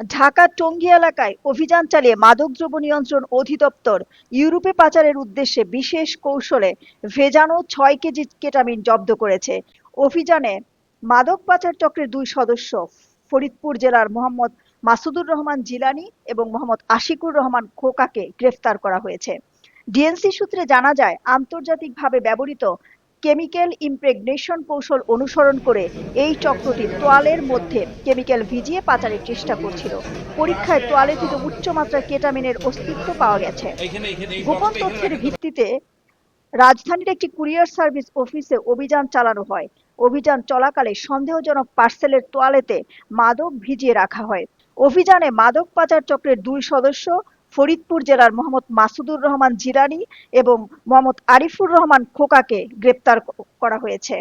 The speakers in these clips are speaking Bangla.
ঢাকা টঙ্গী এলাকায় অভিযান চালিয়ে মাদকদ্রব্য নিয়ন্ত্রণ অধিদপ্তর ইউরোপে পাচারের উদ্দেশ্যে বিশেষ কৌশলে ভেজানো ছয় কেজি কেটামিন জব্দ করেছে। অভিযানে মাদক পাচার চক্রের দুই সদস্য ফরিদপুর জেলার মোহাম্মদ মাসুদুর রহমান জিলানি এবং মোহাম্মদ আশিকুর রহমান খোকাকে গ্রেফতার করা হয়েছে। ডিএনসি সূত্রে জানা যায়, আন্তর্জাতিকভাবে ব্যবহৃত কেমিক্যাল ইমপ্রেগনেশন কৌশল অনুসরণ করে এই চক্রটি তোয়ালের মধ্যে কেমিক্যাল ভিজিয়ে পাচারের চেষ্টা করছিল। পরীক্ষায় তোয়ালে থেকে উচ্চমাত্রার কেটামিনের অস্তিত্ব পাওয়া গেছে। গোপন তথ্যের ভিত্তিতে রাজধানীর একটি কুরিয়ার সার্ভিস অফিসে অভিযান চালানো হয়। অভিযান চলাকালে সন্দেহজনক পার্সেলের তোয়ালেতে মাদক ভিজিয়ে রাখা হয়। অভিযানে মাদক পাচার চক্রের দুই সদস্য ফরিদপুর জেলার মোহাম্মদ মাসুদুর রহমান জিরানি এবং মোহাম্মদ আরিফুর রহমান খোকাকে গ্রেপ্তার করা হয়েছে।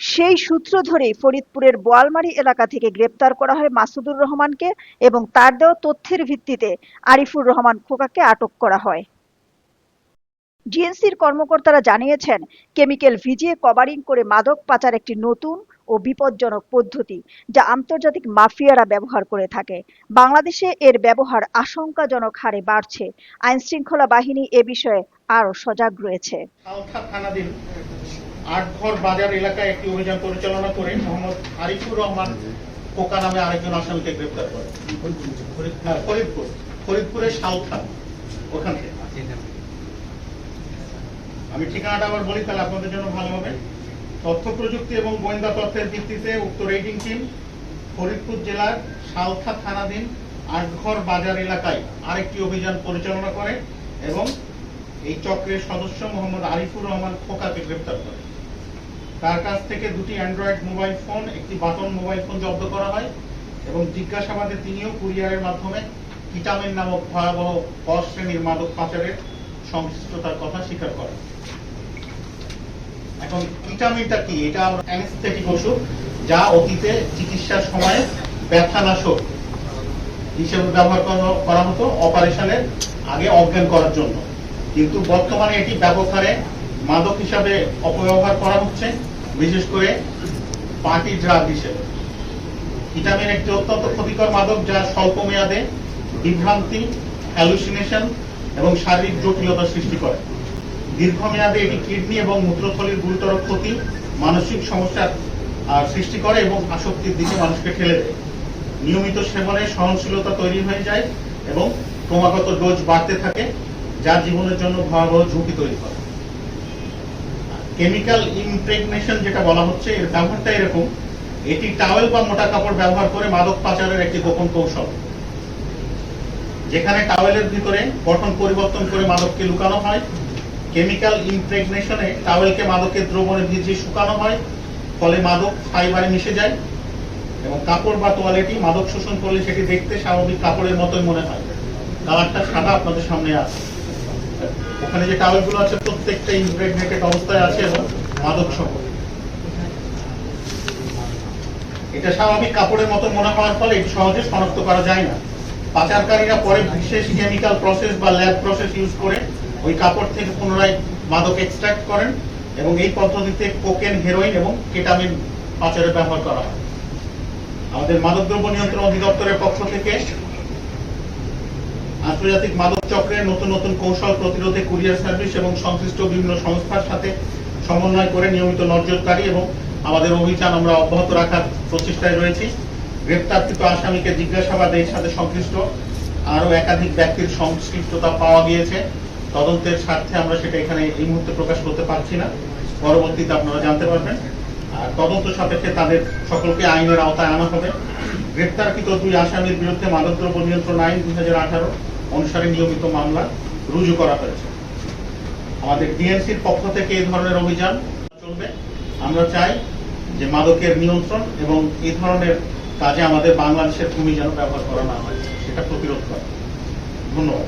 সেই সূত্র ধরেই ফরিদপুরের বোয়ালমারী এলাকা থেকে গ্রেপ্তার করা হয় মাসুদুর রহমানকে এবং তার দেওয়া তথ্যের ভিত্তিতে আরিফুর রহমান খোকাকে আটক করা হয়। ডিএনসির কর্মকর্তারা জানিয়েছেন, কেমিক্যাল ভিজিয়ে কভারিং করে মাদক পাচার একটি নতুন ও বিপজ্জনক পদ্ধতি যা আন্তর্জাতিক মাফিয়ারা ব্যবহার করে থাকে। বাংলাদেশে এর ব্যবহার আশঙ্কাজনক হারে বাড়ছে। আইন শৃঙ্খলা বাহিনী এ বিষয়ে আরও সজাগ রয়েছে। আটঘর বাজার এলাকায় একটি অভিযান পরিচালনা করে মোহাম্মদ আরিফুর রহমান নামে আরেকজন আসামিকে গ্রেপ্তার করে। হ্যাঁ, ফরিদপুর। ওখান থেকে। আমি ঠিকানাটা আবার বলি তাহলে আপনাদের জন্য ভালো হবে। তথ্য প্রযুক্তি এবং গোয়েন্দা তথ্যের ভিত্তিতে উক্ত রেডিং টিম ফরিদপুর জেলার সালথা থানাধীন আটঘর বাজার এলাকায় আরেকটি অভিযান পরিচালনা করে এবং এই চক্রের সদস্য মোহাম্মদ আরিফুর রহমান খোকাকে গ্রেপ্তার করে। তার কাছ থেকে দুটি অ্যান্ড্রয়েড মোবাইল ফোন, একটি বাটন মোবাইল ফোন জব্দ করা হয় এবং জিজ্ঞাসাবাদে তিনিও কুরিয়ারের মাধ্যমে কিটামিন নামক ভয়াবহ অশ্রেণীর মাদক পাচারের সংশ্লিষ্টতার কথা স্বীকার করেন। এখন কিটামিনটা কি? এটা অ্যানেস্থেটিক ওষুধ, যা অতীতে চিকিৎসার সময়ে ব্যথানাশক হিসেবে ব্যবহার করা- হতো অপারেশনের আগে অজ্ঞান করার জন্য। কিন্তু বর্তমানে এটি ব্যাপক হারে মাদক হিসাবে অপব্যবহার করা হচ্ছে, বিশেষ করে পার্টি ড্রাগ হিসেবে। ভিটামিন একটি অত্যন্ত ক্ষতিকর মাদক, যা স্বল্প মেয়াদে বিভ্রান্তি হ্যালুসিনেশন এবং শারীরিক জটিলতা সৃষ্টি করে। দীর্ঘমেয়াদে এটি কিডনি এবং মূত্রথলির গুরুতর ক্ষতি, মানসিক সমস্যার সৃষ্টি করে এবং আসক্তির দিকে মানুষকে ঠেলে দেয়। নিয়মিত সেবনে সহনশীলতা তৈরি হয়ে যায় এবং ক্রমাগত ডোজ বাড়তে থাকে, যা জীবনের জন্য ভয়াবহ ঝুঁকি তৈরি করে। কেমিক্যাল ইমপ্রেগনেশন যেটা বলা হচ্ছে, এর ব্যবহারটা এরকম। এটি টাওয়েল বা মোটা কাপড় ব্যবহার করে মাদক পাচারের একটি গোপন কৌশল। যেখানে টাওয়েলের ভিতরে গঠন পরিবর্তন করে মাদককে লুকানো হয় কেমিক্যাল ইমপ্রেগনেশনে টাওয়েলকে মাদকের দ্রবণে ভিজিয়ে শুকানো হয়, ফলে মাদক ফাইবারে মিশে যায় এবং কাপড় বা তোয়ালেটি মাদক শোষণ করলে সেটি দেখতে স্বাভাবিক কাপড়ের মতোই মনে হয়। কালারটা সাদা আপনাদের সামনে আছে। ওখানে যে টাওয়েলগুলো আছে, প্রত্যেকটা ইমপ্রেগনেটেড অবস্থায় আছে এবং মাদক সহ। এটা স্বাভাবিক কাপড়ের মতো মনে হওয়ার ফলে এটি সহজে শনাক্ত করা যায় না। পাচারকারীরা পরে বিশেষ কেমিক্যাল প্রসেস বা ল্যাব প্রসেস ইউজ করে ওই কাপড় থেকে পুনরায় মাদক এক্সট্রাক্ট করেন এবং এই পদ্ধতিতে কোকেন হেরোইন এবং কেটামিন পাচারে ব্যবহার করা হয়। আমাদের মাদকদ্রব্য নিয়ন্ত্রণ অধিদপ্তরের পক্ষ থেকে আন্তর্জাতিক মাদক চক্রের নতুন নতুন কৌশল প্রতিরোধে কুরিয়ার সার্ভিস এবং সংশ্লিষ্ট বিভিন্ন সংস্থার সাথে সমন্বয় করে নিয়মিত নজরদারি এবং আমাদের অভিযান আমরা অব্যাহত রাখার প্রচেষ্টায় রয়েছি। গ্রেপ্তারকৃত আসামিকে জিজ্ঞাসাবাদে এর সাথে সংশ্লিষ্ট আরও একাধিক ব্যক্তির সংশ্লিষ্টতা পাওয়া গিয়েছে। তদন্তের স্বার্থে আমরা সেটা এখানে এই মুহূর্তে প্রকাশ করতে পারছি না। পরবর্তীতে আপনারা জানতে পারবেন। আর তদন্ত সাপেক্ষে তাদের সকলকে আইনের আওতায় আনা হবে। গ্রেপ্তারকৃত দুই আসামির বিরুদ্ধে মাদকদ্রব্য নিয়ন্ত্রণ আইন দুই হাজার আঠারো অনুসারে নিয়মিত মামলা রুজু করা হয়েছে। আমাদের ডিএনসির পক্ষ থেকে এই ধরনের অভিযান চলবে। আমরা চাই যে মাদকের নিয়ন্ত্রণ এবং এই ধরনের কাজে আমাদের বাংলাদেশের ভূমি যেন ব্যবহার করা না হয়, সেটা প্রতিরোধ করা। ধন্যবাদ।